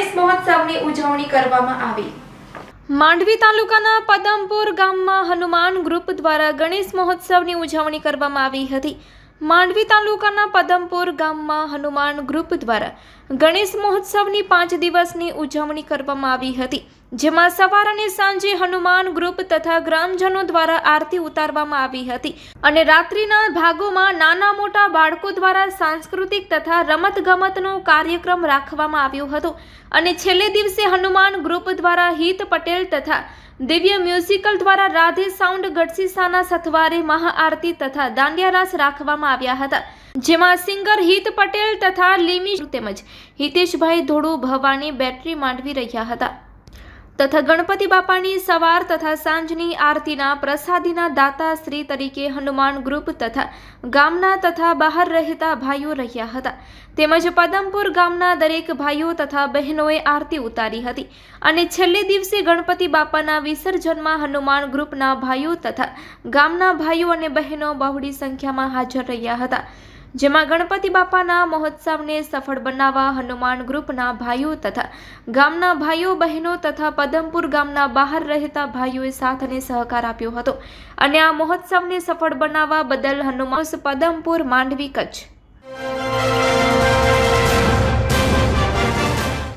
ગણેશ મહોત્સવની ઉજવણી કરવામાં આવી. માંડવી તાલુકાના પદમપુર ગામમાં હનુમાન ગ્રુપ દ્વારા ગણેશ મહોત્સવની ઉજવણી કરવામાં આવી હતી. માંડવી તાલુકાના પદમપુર ગામમાં હનુમાન ગ્રુપ દ્વારા ગણેશ મહોત્સવની પાંચ દિવસની ઉજવણી કરવામાં આવી હતી, જેમાં સવાર અને સાંજે હનુમાન ગ્રુપ તથા ગ્રામજનો દ્વારા આરતી ઉતારવામાં આવી હતી અને રાત્રિના ભાગોમાં નાના મોટા બાળકો દ્વારા સાંસ્કૃતિક તથા રમતગમતનો કાર્યક્રમ રાખવામાં આવ્યો હતો અને છેલ્લે દિવસે હનુમાન ગ્રુપ દ્વારા હિત પટેલ તથા દિવ્ય મ્યુઝિકલ દ્વારા રાધે સાઉન્ડ ગઢસીસાના સથવારે મહાઆરતી તથા દાંડિયારાસ રાખવામાં આવ્યા હતા. જેમાં સિંગર હિત પટેલ તથા લીમી તેમજ હિતેશભાઈ ધોળુ ભવાની બેટરી માંડવી રહ્યા હતા. તથા ગણપતિ બાપાની સવાર તથા સાંજની આરતીના પ્રસાદીના દાતા શ્રી તરીકે હનુમાન ગ્રુપ તથા ગામના તથા બહાર રહેતા ભાઈઓ રહ્યા હતા. તેમજ પદમપુર ગામના દરેક ભાઈઓ તથા બહેનોએ આરતી ઉતારી હતી અને છેલ્લે દિવસે ગણપતિ બાપાના વિસર્જનમાં હનુમાન ગ્રુપના ભાઈઓ તથા ગામના ભાઈઓ અને બહેનો બહોળી સંખ્યામાં હાજર રહ્યા હતા. જેમાં ગણપતિ બાપાના મહોત્સવને સફળ બનાવવા હનુમાન ગ્રુપના ભાઈઓ તથા ગામના ભાઈઓ, બહેનો તથા પદમપુર ગામના બહાર રહેતા ભાઈઓએ સાથ અને સહકાર આપ્યો હતો. અને આ મહોત્સવને સફળ બનાવવા બદલ હનુમાન પદમપુર માંડવી કચ્છ